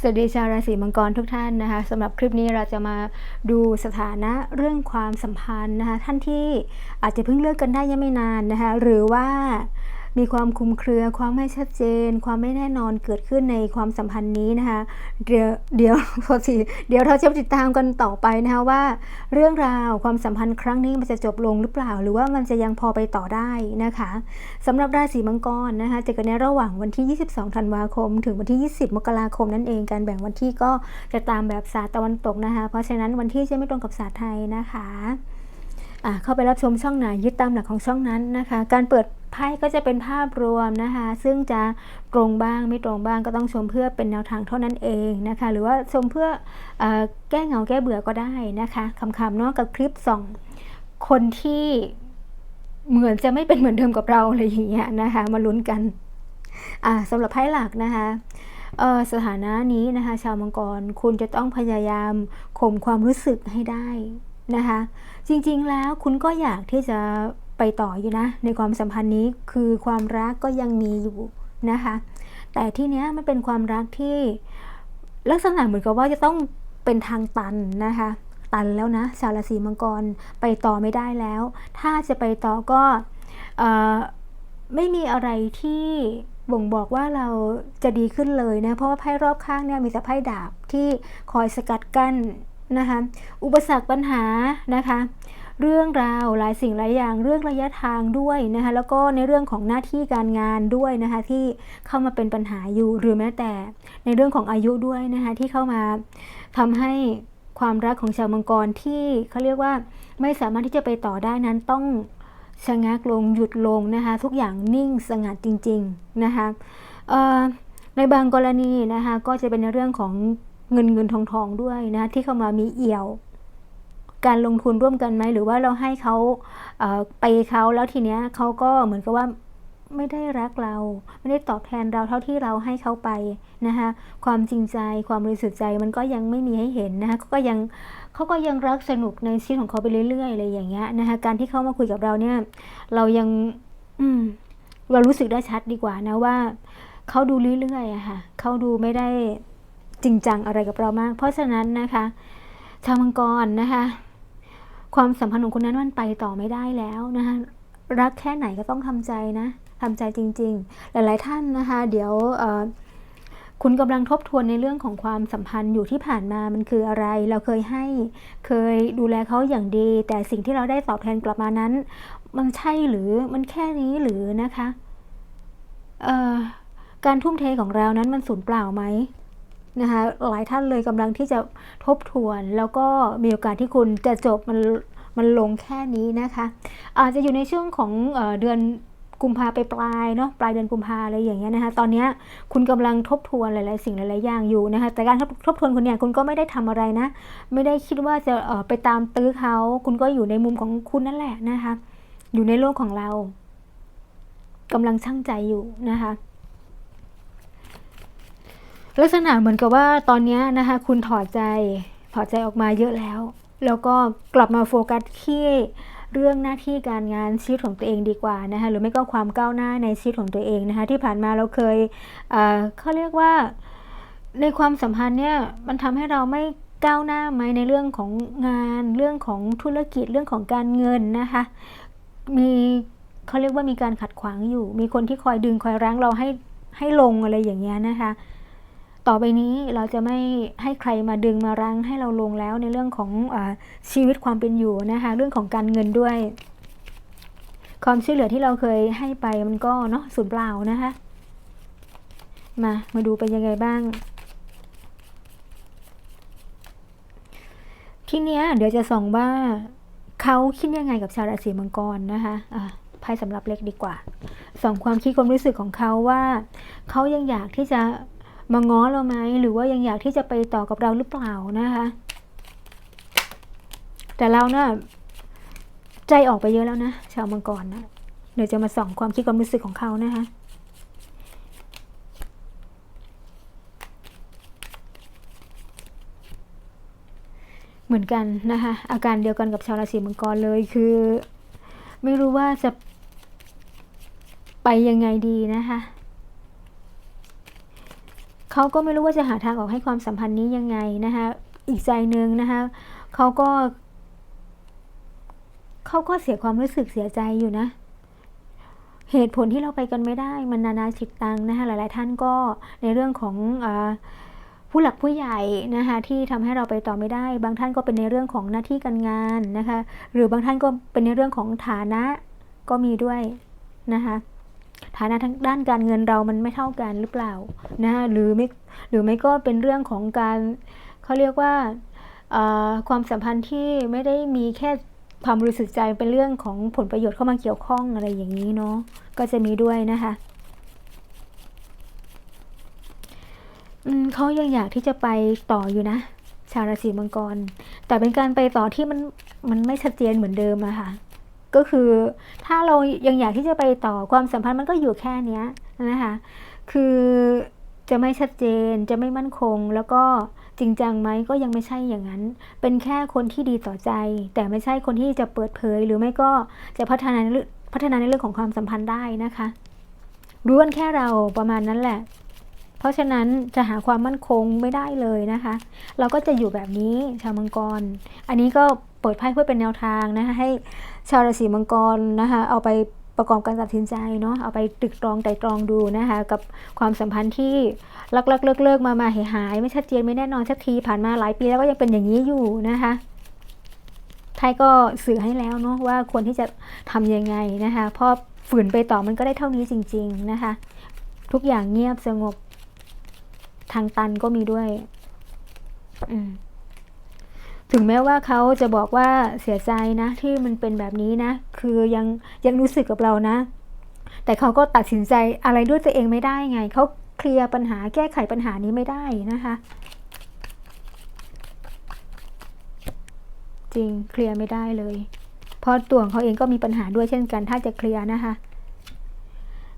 สวัสดีชาวราศีมังกรทุกท่านนะคะสำหรับคลิปนี้เราจะมาดูสถานะเรื่องความสัมพันธ์นะคะท่านที่อาจจะเพิ่งเลิกกันได้ยังไม่นานนะคะหรือว่า มีความคุมเครือ ความไม่ชัดเจน ความไม่แน่นอนเกิดขึ้นในความสัมพันธ์นี้นะคะ เดี๋ยวเดี๋ยวพอทีเดี๋ยวเราจะติดตามกันต่อไปนะคะว่า เรื่องราวความสัมพันธ์ครั้งนี้มันจะจบลงหรือเปล่า หรือว่ามันจะยังพอไปต่อได้นะคะสำหรับราศีมังกรนะคะจะกันในระหว่างวันที่ 22 ธันวาคม ถึงวันที่ 20 มกราคมนั่นเองการแบ่งวันที่ก็จะตามแบบศาสตร์ตะวันตกนะคะ เพราะฉะนั้นวันที่จะไม่ตรงกับศาสตร์ไทยนะคะเข้าไปรับชมช่องไหนยึดตามหลักของช่องนั้นนะคะ การเปิด ไพ่ก็จะเป็นภาพรวมนะคะ ซึ่งจะตรงบ้างไม่ตรงบ้างก็ต้องชมเพื่อเป็นแนวทางเท่านั้นเองนะคะ หรือว่าชมเพื่ออแก้เหงาแก้เบื่อก็ได้นะคะคำๆเนาะกับคลิปสองคนที่เหมือนจะไม่เป็นเหมือนเดิมกับเราอะไรอย่างเงี้ยนะคะ มาลุ้นกันอ่าสำหรับไพ่หลักนะคะสถานะนี้นะคะ ชาวมังกรคุณจะต้องพยายามข่มความรู้สึกให้ได้นะคะ จริงๆแล้วคุณก็อยากที่จะ ไปต่ออยู่นะ ในความสัมพันธ์นี้คือความรักก็ยังมีอยู่นะคะ แต่ที่เนี้ยมันเป็นความรักที่ลักษณะเหมือนกับว่าจะต้องเป็นทางตันนะคะ ตันแล้วนะชาวราศีมังกรไปต่อไม่ได้แล้ว ถ้าจะไปต่อก็ไม่มีอะไรที่บ่งบอกว่าเราจะดีขึ้นเลยนะ เพราะว่าไพ่รอบข้างเนี่ยมีแต่ไพ่ดาบที่คอยสกัดกั้นนะคะ อุปสรรคปัญหานะคะ เรื่องราวหลายสิ่งหลายอย่างเรื่องระยะทางด้วยนะคะแล้วก็ในเรื่องของหน้าที่การงานด้วยนะคะที่เข้ามาเป็นปัญหาอยู่หรือแม้แต่ในเรื่องของอายุด้วยนะคะที่เข้ามาทำให้ความรักของชาวมังกรที่เขาเรียกว่าไม่สามารถที่จะไปต่อได้นั้นต้องชะงักลงหยุดลงนะคะทุกอย่างนิ่งสงัดจริงๆนะคะในบางกรณีนะคะก็จะเป็นในเรื่องของเงินเงินทองทองด้วยนะที่เข้ามามีเอี่ยว การลงทุนร่วมกันไหมหรือว่าเราให้เขาไปเขาแล้วทีเนี้ยเขาก็เหมือนกับว่าไม่ได้รักเรา ไม่ได้ตอบแทนเราเท่าที่เราให้เขาไปนะคะความจริงใจความบริสุทธิ์ใจมันก็ยังไม่มีให้เห็นนะคะเขาก็ยังเขาก็ยังรักสนุกในชีวิตของเขาไปเรื่อยๆอะไรอย่างเงี้ยนะคะการที่เขามาคุยกับเราเนี่ย เรายังอืมเรารู้สึกได้ชัดดีกว่านะว่าเขาดูเรื่อยๆอะค่ะเขาดูไม่ได้จริงจังอะไรกับเรามาก เพราะฉะนั้นนะคะ ชาวมังกรนะคะ ความสัมพันธ์ของคนนั้นมันไปต่อไม่ได้แล้วนะคะรักแค่ไหนก็ต้องทำใจนะทำใจจริง ๆ หลายๆท่านนะคะ เดี๋ยวคุณกำลังทบทวนในเรื่องของความสัมพันธ์อยู่ที่ผ่านมามันคืออะไร เราเคยให้เคยดูแลเขาอย่างดี แต่สิ่งที่เราได้ตอบแทนกลับมานั้น มันใช่หรือมันแค่นี้หรือนะคะการทุ่มเทของเรานั้นมันสูญเปล่าไหม นะคะหลายท่านเลยกำลังที่จะทบทวน แล้วก็มีโอกาสที่คุณจะจบมันมันลงแค่นี้นะคะ อาจจะอยู่ในช่วงของเดือนกุมภาไปปลายเนาะปลายเดือนกุมภาอะไรอย่างเงี้ยนะคะ ตอนนี้คุณกำลังทบทวนหลาย ๆ สิ่งหลาย ๆ อย่างอยู่นะคะแต่การทบทวนคุณเนี่ยคุณก็ไม่ได้ทำอะไรนะ ไม่ได้คิดว่าจะไปตามตื้อเขา คุณก็อยู่ในมุมของคุณนั่นแหละนะคะ อยู่ในโลกของเรากำลังช่างใจอยู่นะคะ ลักษณะเหมือนกับว่าตอนนี้นะคะคุณถอดใจถอดใจออกมาเยอะแล้ว แล้วก็กลับมาโฟกัสที่เรื่องหน้าที่การงานชีวิตของตัวเองดีกว่านะคะหรือไม่ก็ความก้าวหน้าในชีวิตของตัวเองนะคะที่ผ่านมาเราเคยเเขาเรียกว่าในความสัมพันธ์เนี่ยมันทำให้เราไม่ก้าวหน้าไหมในเรื่องของงานเรื่องของธุรกิจเรื่องของการเงินนะคะมีเขาเรียกว่ามีการขัดขวางอยู่ มีคนที่คอยดึงคอยรั้งเราให้ให้ลงอะไรอย่างเงี้ยนะคะ ต่อไปนี้เราจะไม่ให้ใครมาดึงมารั้งให้เราลงแล้วในเรื่องของอชีวิตความเป็นอยู่นะคะเรื่องของการเงินด้วย ความช่วยเหลือที่เราเคยให้ไปมันก็เนาะสูญเปล่านะคะมามาดูเป็นยังไงบ้าง ทีเนี้ยเดี๋ยวจะส่องว่าเขาคิดยังไงกับชาวราศีมังกรนะคะอะไพ่สำหรับเล็กดีกว่าส่องความคิดความรู้สึกของเขาว่าเขายังอยากที่จะ มาง้อเราไหมหรือว่ายังอยากที่จะไปต่อกับเราหรือเปล่านะคะ แต่เราเนะ่ะใจออกไปเยอะแล้วนะชาวมังกรนะเดี๋ยวจะมาส่องความคิดความรู้สึกของเขานะคะเหมือนกันนะคะอาการเดียวกันกับชาวราศีมังกรเลยคือ ไม่รู้ว่าจะไปยังไงดีนะคะ เขาก็ไม่รู้ว่าจะหาทางออกให้ความสัมพันธ์นี้ยังไงนะคะ อีกใจหนึ่งนะคะเขาก็เขาก็เสียความรู้สึกเสียใจอยู่นะ เหตุผลที่เราไปกันไม่ได้มันนานาจิตตังนะคะหลาย ๆ ท่านก็ในเรื่องของอผู้หลักผู้ใหญ่นะคะที่ทำให้เราไปต่อไม่ได้ บางท่านก็เป็นในเรื่องของหน้าที่การงานนะคะ หรือบางท่านก็เป็นในเรื่องของฐานะก็มีด้วยนะคะ ฐานะทางด้านการเงินเรามันไม่เท่ากันหรือเปล่านะคะหรือไม่หรือไม่ก็เป็นเรื่องของการเขาเรียกว่าความสัมพันธ์ที่ไม่ได้มีแค่ความบริสุทธิ์ใจเป็นเรื่องของผลประโยชน์เข้ามาเกี่ยวข้องอะไรอย่างนี้เนาะก็จะมีด้วยนะคะเขายังอยากที่จะไปต่ออยู่นะ ชาวราศีมังกร แต่เป็นการไปต่อที่มันมันไม่ชัดเจนเหมือนเดิมอะค่ะ ก็คือถ้าเรายังอยากที่จะไปต่อความสัมพันธ์มันก็อยู่แค่นี้นะคะคือจะไม่ชัดเจนจะไม่มั่นคง แล้วก็จริงจังไหมก็ยังไม่ใช่อย่างนั้น เป็นแค่คนที่ดีต่อใจ แต่ไม่ใช่คนที่จะเปิดเผย หรือไม่ก็จะพัฒนาในพัฒนาในเรื่องของความสัมพันธ์ได้นะคะรู้กันแค่เราประมาณนั้นแหละ เพราะฉะนั้นจะหาความมั่นคงไม่ได้เลยนะคะ เราก็จะอยู่แบบนี้ชาวมังกร อันนี้ก็ ปิดไพ่เพื่อเป็นแนวทางนะคะให้ชาวราศีมังกรนะคะเอาไปประกอบการตัดสินใจเนาะเอาไปตึกตรองไต่ตรองดูนะคะกับความสัมพันธ์ที่ลักลักเลิกเลิกมามาหายหายไม่ชัดเจนไม่แน่นอนสักทีผ่านมาหลายปีแล้วก็ยังเป็นอย่างนี้อยู่นะคะไทยก็สื่อให้แล้วเนาะว่าควรที่จะทํำยังไงนะคะพอฝืนไปต่อมันก็ได้เท่านี้จริง ๆนะคะ ทุกอย่างเงียบสงบทางตันก็มีด้วย อืม ถึงแม้ว่าเขาจะบอกว่าเสียใจนะที่มันเป็นแบบนี้นะ คือยังยังรู้สึกกับเรานะ แต่เขาก็ตัดสินใจอะไรด้วยตัวเองไม่ได้ไง เขาเคลียร์ปัญหาแก้ไขปัญหานี้ไม่ได้นะคะ จริงเคลียร์ไม่ได้เลย เพราะตัวของเขาเองก็มีปัญหาด้วยเช่นกัน ถ้าจะเคลียร์นะคะ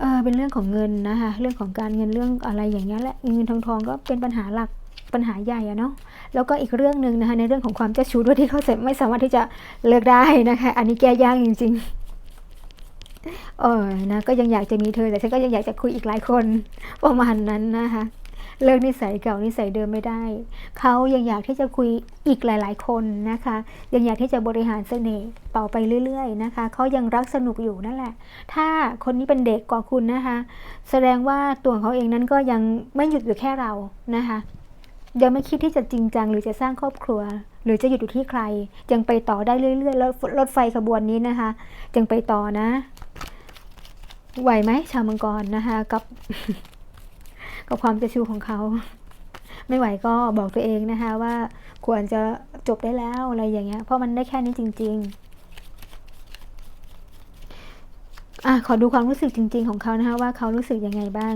เออเป็นเรื่องของเงินนะคะ เรื่องของการเงินเรื่องอะไรอย่างเงี้ยแหละเงินทองทองก็เป็นปัญหาหลักปัญหาใหญ่อะเนาะ แล้วก็อีกเรื่องหนึ่งนะคะในเรื่องของความเจ้าชู้ด้วยที่เขาไม่สามารถที่จะเลิกได้นะคะ อันนี้แก้ยากจริง ๆ เออนะก็ยังอยากจะมีเธอแต่ฉันก็ยังอยากจะคุยอีกหลายคนประมาณนั้นนะคะเลิกนิสัยเก่านิสัยเดิมไม่ได้ เขายังอยากที่จะคุยอีกหลาย ๆ คนนะคะ ยังอยากที่จะบริหารเสน่ห์ต่อไปเรื่อย ๆ นะคะ เขายังรักสนุกอยู่นั่นแหละ ถ้าคนนี้เป็นเด็กกว่าคุณนะคะ แสดงว่าตัวเขาเองนั้นก็ยังไม่หยุดอยู่แค่เรานะคะ ยังไม่คิดที่จะจริงจังหรือจะสร้างครอบครัว หรือจะหยุดอยู่ที่ใคร ยังไปต่อได้เรื่อยๆแล้วรถไฟขบวนนี้นะคะยังไปต่อนะ ไหวไหมชาวมังกรนะคะกับกับความจะชูของเขา ไม่ไหวก็บอกตัวเองนะคะว่าควรจะจบได้แล้วอะไรอย่างเงี้ย เพราะมันได้แค่นี้จริง ๆอะขอดูความรู้สึกจริง ๆ ของเขานะคะว่าเขารู้สึกยังไงบ้าง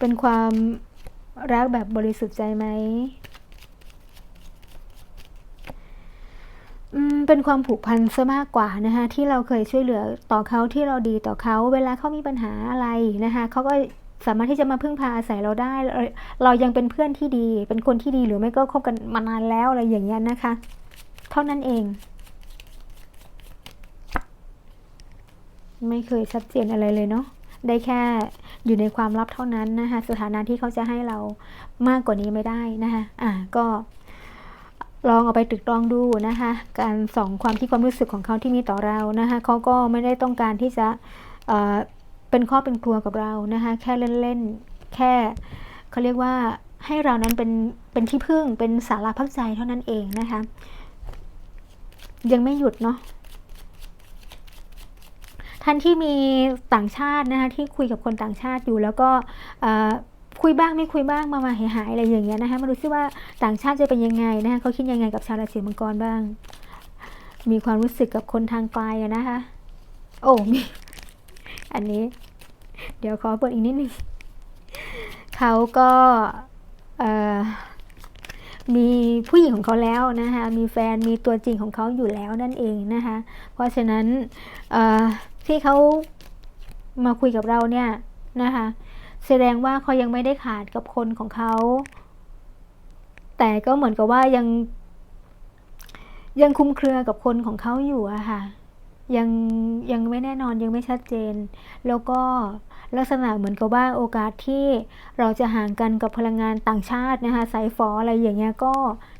เป็นความรักแบบบริสุทธิ์ใจไหมเป็นความผูกพันซะมากกว่านะคะที่เราเคยช่วยเหลือต่อเขาที่เราดีต่อเขา เวลาเขามีปัญหาอะไรนะคะเขาก็สามารถที่จะมาพึ่งพาอาศัยเราได้ เรายังเป็นเพื่อนที่ดี เป็นคนที่ดีหรือไม่ก็คบกันมานานแล้วอะไรอย่างเงี้ยนะคะ เท่านั้นเอง ไม่เคยชัดเจนอะไรเลยเนาะได้แค่ อยู่ในความลับเท่านั้นนะคะสถานะที่เขาจะให้เรามากกว่านี้ไม่ได้นะคะอ่าก็ลองเอาไปตึกตรองดูนะคะการส่องความคิดความรู้สึกของเขาที่มีต่อเรานะคะเขาก็ไม่ได้ต้องการที่จะเเป็นข้อเป็นครัวกับเรานะคะแค่เล่นๆแค่เขาเรียกว่าให้เรานั้นเป็นเป็นที่พึ่งเป็นสาราพักใจเท่านั้นเองนะคะยังไม่หยุดเนาะ ท่านที่มีต่างชาตินะคะที่คุยกับคนต่างชาติอยู่แล้วก็คุยบ้างไม่คุยบ้างมามาหายหายอะไรอย่างเงี้ยนะคะมาดูซิว่าต่างชาติจะเป็นยังไงนะคะเขาคิดยังไงกับชาวราศีมังกรบ้าง มีความรู้สึกกับคนทางไกลนะคะ โอ้มีอันนี้ เดี๋ยวขอเปิดอีกนิดนึงเขาก็มีผู้หญิงของเขาแล้วนะคะ มีแฟนมีตัวจริงของเขาอยู่แล้วนั่นเองนะคะ เพราะฉะนั้น ที่เขามาคุยกับเราเนี่ยนะคะแสดงว่าเขายังไม่ได้ขาดกับคนของเขา แต่ก็เหมือนกับว่ายัง ยังคุมเครือกับคนของเขาอยู่อะค่ะ ยังยังไม่แน่นอนยังไม่ชัดเจน แล้วก็ลักษณะเหมือนกับว่าโอกาสที่เราจะห่างกันกับพลังงานต่างชาตินะคะสายฝออะไรอย่างเงี้ยก็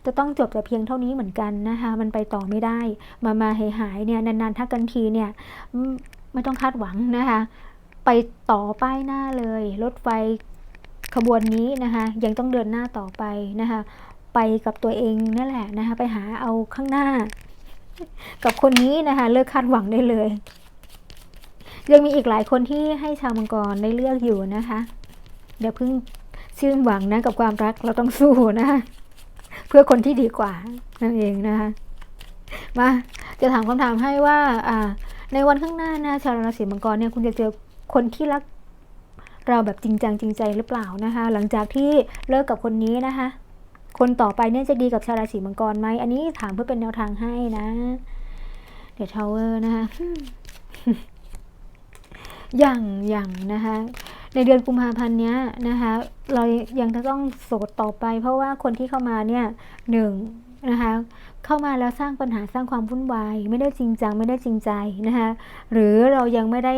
จะต้องจบแต่เพียงเท่านี้เหมือนกันนะคะ มันไปต่อไม่ได้ มามาหายหายเนี่ยนานๆถ้ากันทีเนี่ย ไม่ต้องคาดหวังนะคะ ไปต่อป้ายหน้าเลย รถไฟขบวนนี้นะคะยังต้องเดินหน้าต่อไปนะคะไปกับตัวเองนั่นแหละนะคะไปหาเอาข้างหน้า กับคนนี้นะคะเลิกคาดหวังได้เลย ยังมีอีกหลายคนที่ให้ชาวมังกรได้เลือกอยู่นะคะเดี๋ยวเพิ่งชื่นหวังนะกับความรักเราต้องสู้นะคะเพื่อคนที่ดีกว่านั่นเองนะคะมาจะถามคำถามให้ว่าอ่า ในวันข้างหน้านะชาวราศีมังกรเนี่ยคุณจะเจอคนที่รักเราแบบจริงจังจริงใจหรือเปล่านะคะ หลังจากที่เลิกกับคนนี้นะคะ คนต่อไปเนี่ยจะดีกับชาวราศีมังกรไหมอันนี้ถามเพื่อเป็นแนวทางให้นะเดี๋ยวทาวเวอร์นะคะอย่างอย่างนะคะในเดือนกุมภาพันธ์เนี้ยนะคะ เรายังจะต้องโสดต่อไป เพราะว่าคนที่เข้ามาเนี่ยหนึ่ง นะคะเข้ามาแล้วสร้างปัญหาสร้างความวุ่นวาย ไม่ได้จริงจังไม่ได้จริงใจนะคะหรือเรายังไม่ได้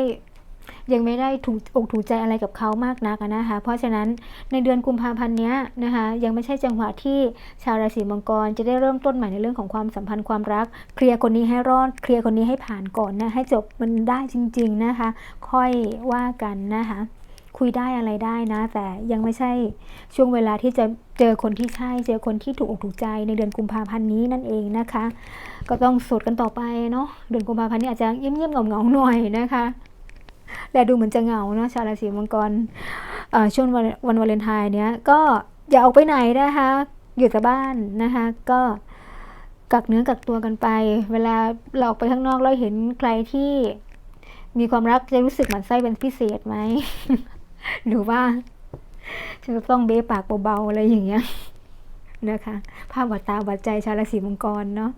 ยังไม่ได้ถูกอกถูกใจอะไรกับเขามากนักนะคะ เพราะฉะนั้นในเดือนกุมภาพันธ์นี้นะคะ ยังไม่ใช่จังหวะที่ชาวราศีมังกรจะได้เริ่มต้นใหม่ในเรื่องของความสัมพันธ์ความรัก เคลียร์คนนี้ให้รอดเคลียร์คนนี้ให้ผ่านก่อนนะให้จบมันได้จริง ๆนะคะ ค่อยว่ากันนะคะ คุยได้อะไรได้นะ แต่ยังไม่ใช่ช่วงเวลาที่จะเจอคนที่ใช่ เจอคนที่ถูกอกถูกใจในเดือนกุมภาพันธ์นี้นั่นเองนะคะ ก็ต้องสดกันต่อไปเนาะเดือนกุมภาพันธ์นี้อาจจะเงียบๆเงาๆหน่อยนะคะแต่ดูเหมือนจะเหงาเนาะชาวราศีมังกรช่วงวันวันวาเลนไทน์เนี้ยก็อย่าออกไปไหนนะคะ อยู่แต่บ้านนะคะ ก็กักเนื้อกักตัวกันไป เวลาเราออกไปข้างนอกเราเห็นใครที่มีความรักจะรู้สึกหมันไส้เป็นพิเศษไหม หรือว่าจะต้องเบ้ปากเบาๆอะไรอย่างเงี้ยนะคะภาพวัดตาวัดใจชาวราศีมังกรเนาะ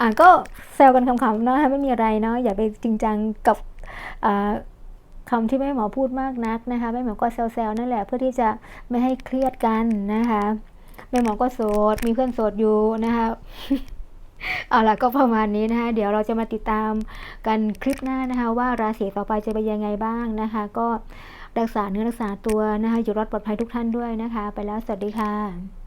อะก็แซวกันขำๆเนาะไม่มีอะไรเนาะอย่าไปจริงจังกับคำที่แม่หมอพูดมากนักนะคะแม่หมอก็แซวๆนั่นแหละเพื่อที่จะไม่ให้เครียดกันนะคะแม่หมอก็โสดมีเพื่อนโสดอยู่นะคะเอาล่ะก็ประมาณนี้นะคะเดี๋ยวเราจะมาติดตามกันคลิปหน้านะคะ ว่าราศีต่อไปจะเป็นยังไงบ้างนะคะ ก็ รักษาเนื้อรักษาตัวนะคะอยู่รอดปลอดภัยทุกท่านด้วยนะคะ ไปแล้วสวัสดีค่ะ